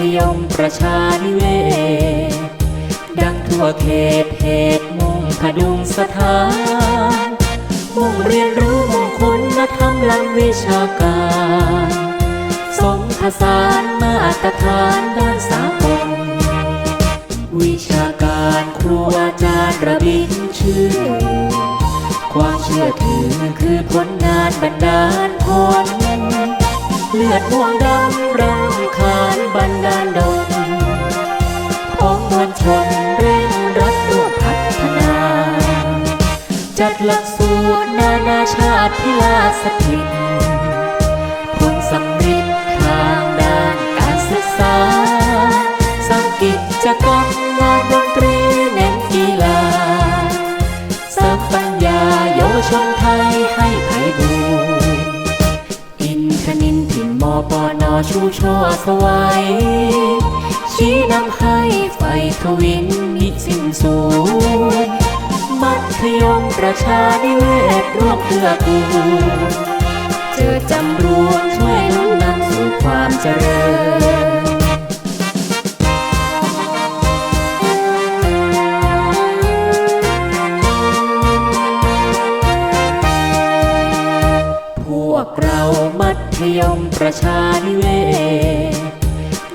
ศดังทั่วเขตเหตุมุ่งพดุงสถาน มุ่งเรียนรู้มุ่งคุณธรรมลำวิชาการ สมผสานมาตรฐานด้านสากลวิชาการครูอาจารย์ระบินชื่อ ความเชื่อถือคือผลงานบรรดาลผลเลือดม่วงดำรำ หลักสูตรนานาชาติพิลาสถิตผลสำริดทางด้านการศึกษาสร้างกิจกรรมงานดนตรีเน้นกีฬาเสริมปัญญาเยาวชนไทยให้ไพบูรอินทนินถิ่นมปนชูช่อสวัยชี้นำให้ไฟทวินมิสิ้น ประชานิเวศร่วมเพื่อกูเจอจำรวนช่วยนุนนำสู่ความเจริญพวกเรามัธยมประชานิเวศ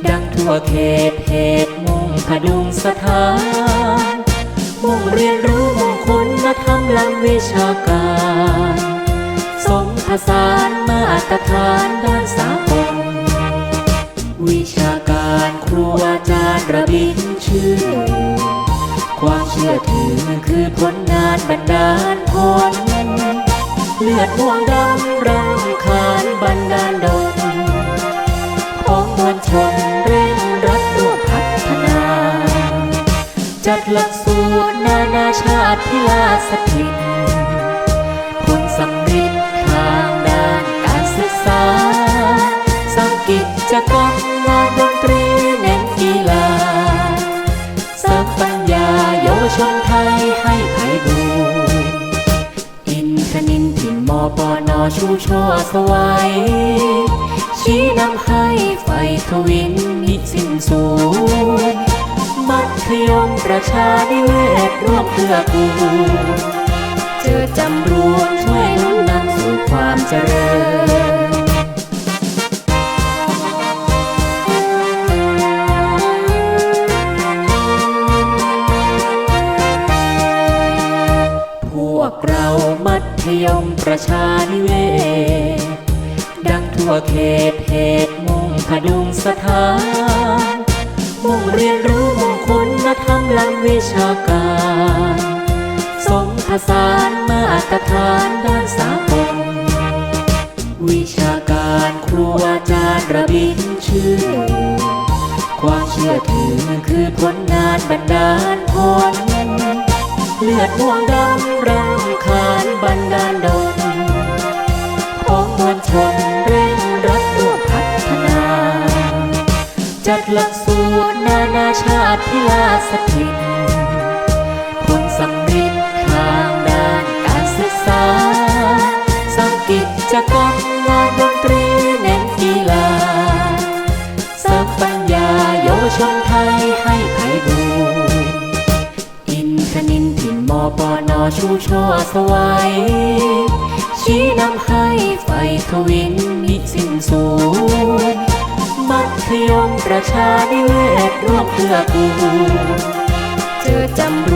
ดังทั่วเขตเหตุมุ่งพดุงสถาน มุ่งเรียนรู้ ณธรรมลำวิชาการสมผสานมาตรฐานด้านสากลวิชาการครูอาจารย์ระบินชื่อ ความเชื่อถือคือผลงานบรรดาลคนเลือดม่วงดำ หลักสูตร นานาชาติพิลาสถิตผลสำเริดทางด้านการศึกษา สร้างกิจกรรมงานดนตรีเน้นกีฬาเสริมปัญญาเยาวชนไทยให้ไพบูรอินทนินถิ่นมปนชูช่อสวัยชี้นำให้ไฟทวินมิสิ้นสูญ มัธยมประชานิเวศร่วมเพื่อกูเจอจำรวนช่วยนุนนำสู่ความเจริญพวกเรามัธยมประชานิเวศ ดังทั่วเขตเหตุมุ่งพดุงสถาน มุ่งเรียนรู้มุ่ง คุณธรรมล้ำวิชาการสมผสานมาตรฐานด้านสากลวิชาการครูอาจารย์ระบินชื่อ ความเชื่อถือคือผลงานบรรดาลผลเลือดม่วงดำรำคาญบันดาลดล จัดหลักสูตรนานาชาติพิลาสถิตผลสำริดทางด้านการศึกษาสร้างกิจกรรมงานดนตรีเน้นกีฬาเสริมปัญญาเยาวชนไทยให้ไพบูรอินทนินถิ่นมอปนชูช่อสวัยชี้นำให้ไฟทวินมิสิ้นสูญ สยมประชานิเวศร่วมเพื่อกูเจอจำ